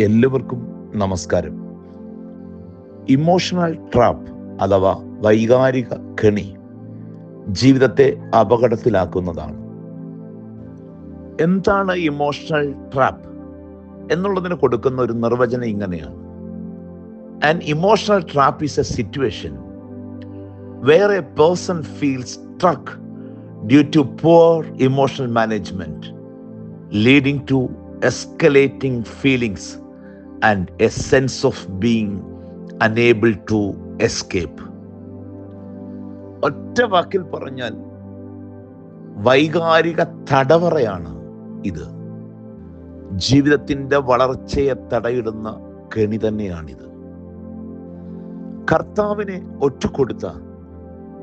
എല്ലാവർക്കും നമസ്കാരം. Emotional trap അഥവാ വൈകാരിക കെണി ജീവിതത്തെ അപകടത്തിലാക്കുന്നതാണ്. എന്താണ് ഇമോഷണൽ ട്രാപ്പ് എന്നുള്ളതിന് കൊടുക്കുന്ന ഒരു നിർവചനം ഇങ്ങനെയാണ്. An emotional trap is a situation where a person feels struck due to poor emotional management leading to escalating feelings. And a sense of being unable to escape. ഒറ്റ വാക്കിൽ പറഞ്ഞാൽ വൈകാരിക തടവറയാണ് ഇത് ജീവിതത്തിന്റെ വളർച്ചയെ തടയിടുന്ന കെണി തന്നെയാണിത് കർത്താവിനെ ഒറ്റുകൊടുത്ത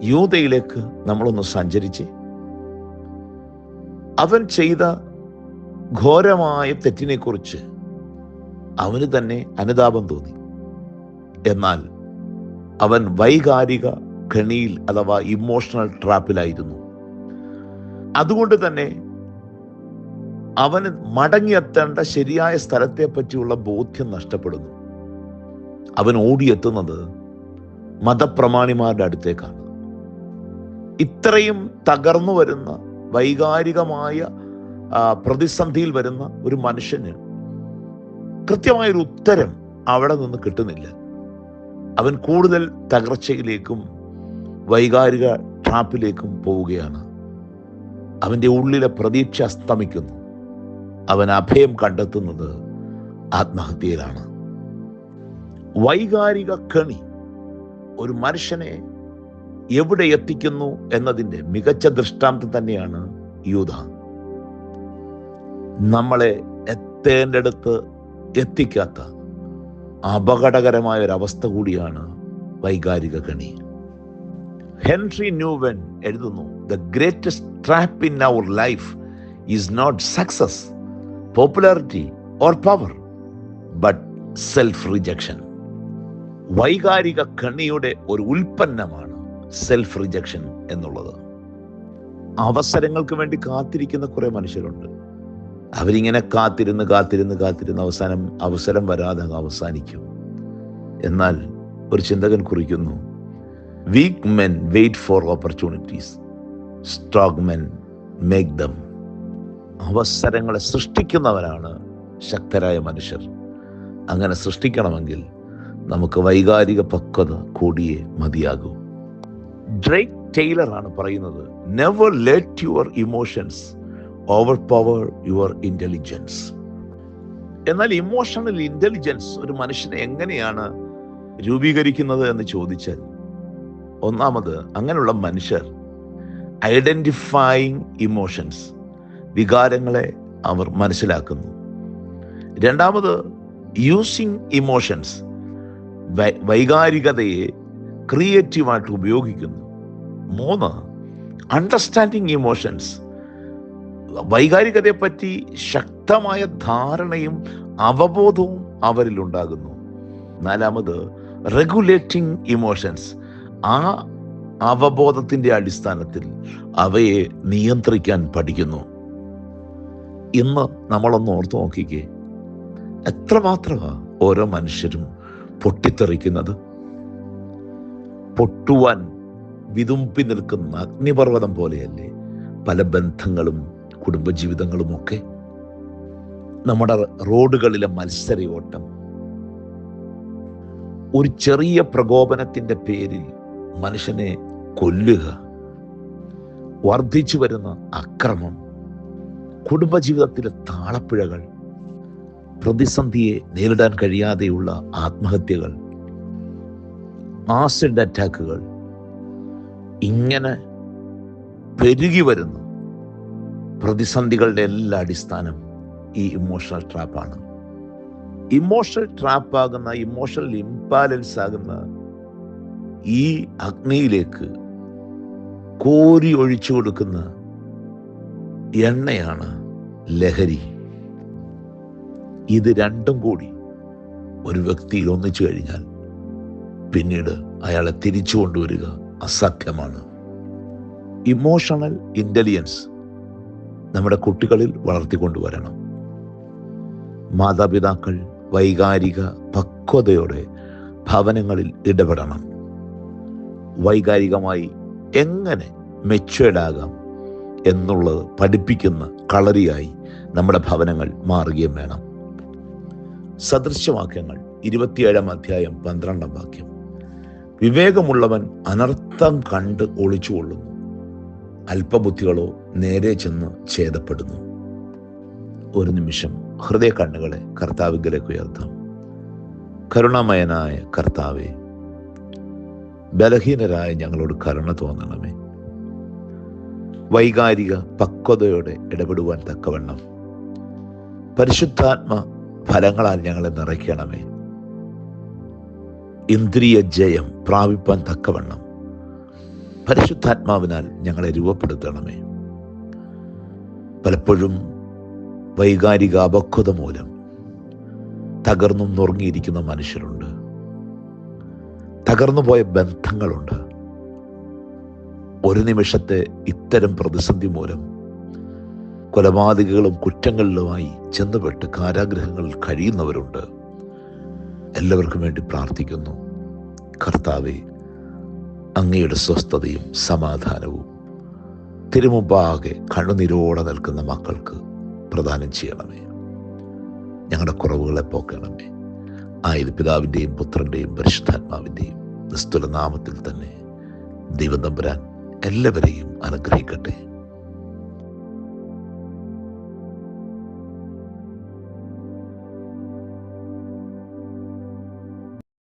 യൂതയിലേക്ക് നമ്മളൊന്ന് സഞ്ചരിച്ച് അവൻ ചെയ്ത ഘോരമായ തെറ്റിനെക്കുറിച്ച് അവന് തന്നെ അനുതാപം തോന്നി. എന്നാൽ അവൻ വൈകാരിക ഖണിയിൽ അഥവാ ഇമോഷണൽ ട്രാപ്പിലായിരുന്നു അതുകൊണ്ട് തന്നെ അവന് മടങ്ങിയെത്തേണ്ട ശരിയായ സ്ഥലത്തെ പറ്റിയുള്ള ബോധ്യം നഷ്ടപ്പെടുന്നു. അവൻ ഓടിയെത്തുന്നത് മതപ്രമാണിമാരുടെ അടുത്തേക്കാണ്. ഇത്രയും തകർന്നു വരുന്ന വൈകാരികമായ പ്രതിസന്ധിയിൽ വരുന്ന ഒരു മനുഷ്യന് കൃത്യമായൊരു ഉത്തരം അവിടെ നിന്ന് കിട്ടുന്നില്ല. അവൻ കൂടുതൽ തകർച്ചയിലേക്കും വൈകാരിക ട്രാപ്പിലേക്കും പോവുകയാണ്. അവന്റെ ഉള്ളിലെ പ്രതീക്ഷ അസ്തമിക്കുന്നു. അവൻ അഭയം കണ്ടെത്തുന്നത് ആത്മഹത്യയിലാണ്. വൈകാരിക കണി ഒരു മനുഷ്യനെ എവിടെ എത്തിക്കുന്നു എന്നതിന്റെ മികച്ച ദൃഷ്ടാന്തം തന്നെയാണ് യൂത. നമ്മളെ എത്തേണ്ടടുത്ത് എത്തിക്കാത്ത അപകടകരമായ ഒരു അവസ്ഥ കൂടിയാണ് വൈകാരിക കണി. ഹെൻറി ന്യൂവൻ എഴുതുന്നു the greatest trap in our life is not success popularity or power but self rejection വൈകാരിക കണിയുടെ ഒരു ഉൽപ്പന്നമാണ് സെൽഫ് റിജക്ഷൻ എന്നുള്ളത്. അവസരങ്ങൾക്ക് വേണ്ടി കാത്തിരിക്കുന്ന കുറെ മനുഷ്യരുണ്ട്. അവരിങ്ങനെ കാത്തിരുന്ന് കാത്തിരുന്ന് കാത്തിരുന്ന് അവസാനം അവസരം വരാതെ അവസാനിക്കും. എന്നാൽ ഒരു ചിന്തകൻ കുറിക്കുന്നു weak men wait for opportunities strong men make them അവസരങ്ങളെ സൃഷ്ടിക്കുന്നവരാണ് ശക്തരായ മനുഷ്യർ. അങ്ങനെ സൃഷ്ടിക്കണമെങ്കിൽ നമുക്ക് വൈകാരിക പക്വത കൂടിയേ മതിയാകൂ. ഡ്രേക്ക് ടൈലറാണ് പറയുന്നത് never let your emotions overpower your intelligence എന്നാൽ ഇമോഷണൽ ഇന്റലിജൻസ് ഒരു മനുഷ്യനെ എങ്ങനെയാണ് രൂപീകരിക്കുന്നത് എന്ന് ചോദിച്ചാൽ ഒന്നാമത് അങ്ങനെയുള്ള മനുഷ്യർ ഐഡന്റിഫൈങ് ഇമോഷൻസ് വികാരങ്ങളെ അവർ മനസ്സിലാക്കുന്നു. രണ്ടാമത് യൂസിങ് ഇമോഷൻസ് വൈകാരികതയെ ക്രിയേറ്റീവായിട്ട് ഉപയോഗിക്കുന്നു. മൂന്ന് അണ്ടർസ്റ്റാൻഡിങ് ഇമോഷൻസ് വൈകാരികതയെ പറ്റി ശക്തമായ ധാരണയും അവബോധവും അവരിൽ ഉണ്ടാകുന്നു നാലാമത് റെഗുലേറ്റിംഗ് ഇമോഷൻസ് ആ അവബോധത്തിന്റെ അടിസ്ഥാനത്തിൽ അവയെ നിയന്ത്രിക്കാൻ പഠിക്കുന്നു. ഇന്ന് നമ്മളൊന്ന് ഓർത്തു നോക്കിക്കേ. എത്രമാത്രമാണ് ഓരോ മനുഷ്യരും പൊട്ടിത്തെറിക്കുന്നത്? പൊട്ടുവാൻ വിതുമ്പി നിൽക്കുന്ന അഗ്നിപർവതം പോലെയല്ലേ പല ബന്ധങ്ങളും കുടുംബജീവിതങ്ങളും ഒക്കെ നമ്മുടെ റോഡുകളിലെ മത്സരയോട്ടം. ഒരു ചെറിയ പ്രകോപനത്തിന്റെ പേരിൽ മനുഷ്യനെ കൊല്ലുക വർദ്ധിച്ചു വരുന്ന അക്രമം കുടുംബജീവിതത്തിലെ താളപ്പിഴകൾ പ്രതിസന്ധിയെ നേരിടാൻ കഴിയാതെയുള്ള ആത്മഹത്യകൾ ആസിഡ് അറ്റാക്കുകൾ ഇങ്ങനെ പെരുകി വരുന്നു. പ്രതിസന്ധികളുടെ എല്ലാ അടിസ്ഥാനം ഈ ഇമോഷണൽ ട്രാപ്പാണ് ഇമോഷണൽ ട്രാപ്പാകുന്ന ഇമോഷണൽ ഇംബാലൻസ് ആകുന്ന ഈ അഗ്നിയിലേക്ക് കോരി ഒഴിച്ചു കൊടുക്കുന്ന എണ്ണയാണ് ലഹരി. ഇത് രണ്ടും കൂടി ഒരു വ്യക്തിയിൽ ഒന്നിച്ചു കഴിഞ്ഞാൽ പിന്നീട് അയാളെ തിരിച്ചു കൊണ്ടുവരിക അസാധ്യമാണ് ഇമോഷണൽ ഇന്റലിജൻസ് നമ്മുടെ കുട്ടികളിൽ വളർത്തിക്കൊണ്ടുവരണം. മാതാപിതാക്കൾ വൈകാരിക പക്വതയോടെ ഭവനങ്ങളിൽ ഇടപെടണം. വൈകാരികമായി എങ്ങനെ മെച്ചുവേഡാകാം എന്നുള്ളത് പഠിപ്പിക്കുന്ന കളരിയായി നമ്മുടെ ഭവനങ്ങൾ മാറുകയും വേണം. സദൃശവാക്യങ്ങൾ ഇരുപത്തിയേഴാം അധ്യായം പന്ത്രണ്ടാം വാക്യം. വിവേകമുള്ളവൻ അനർത്ഥം കണ്ട് ഒളിച്ചുകൊള്ളുന്നു. അല്പബുദ്ധികളോ നേരെ ചെന്ന് ഛേദപ്പെടുന്നു. ഒരു നിമിഷം ഹൃദയ കണ്ണുകളെ കർത്താവിലേക്ക് ഉയർത്താം. കരുണാമയനായ കർത്താവെ ബലഹീനരായ ഞങ്ങളോട് കരുണ തോന്നണമേ. വൈകാരിക പക്വതയോടെ ഇടപെടുവാൻ തക്കവണ്ണം. പരിശുദ്ധാത്മ ഫലങ്ങളാൽ ഞങ്ങളെ നിറയ്ക്കണമേ. ഇന്ദ്രിയ ജയം പ്രാപിപ്പാൻ തക്കവണ്ണം. പരിശുദ്ധാത്മാവിനാൽ ഞങ്ങളെ രൂപപ്പെടുത്തണമേ. പലപ്പോഴും വൈകാരിക അപക്വത മൂലം തകർന്നും നുറങ്ങിയിരിക്കുന്ന മനുഷ്യരുണ്ട്. തകർന്നുപോയ ബന്ധങ്ങളുണ്ട്. ഒരു നിമിഷത്തെ ഇത്തരം പ്രതിസന്ധി മൂലം കൊലപാതകങ്ങളും കുറ്റങ്ങളിലുമായി ചെന്നുപെട്ട് കാരാഗ്രഹങ്ങളിൽ കഴിയുന്നവരുണ്ട്. എല്ലാവർക്കും വേണ്ടി പ്രാർത്ഥിക്കുന്നു. കർത്താവെ അങ്ങയുടെ സ്വസ്ഥതയും സമാധാനവും. തിരുമുമ്പാകെ കണ്ണുനീരോടെ നിൽക്കുന്ന മക്കൾക്ക് പ്രദാനം ചെയ്യണമേ. ഞങ്ങളുടെ കുറവുകളെ പോക്കണമേ. ആയത് പിതാവിന്റെയും പുത്രന്റെയും പരിശുദ്ധാത്മാവിന്റെയും നിസ്തുല നാമത്തിൽ തന്നെ ദൈവം തമ്പുരാൻ എല്ലാവരെയും അനുഗ്രഹിക്കട്ടെ.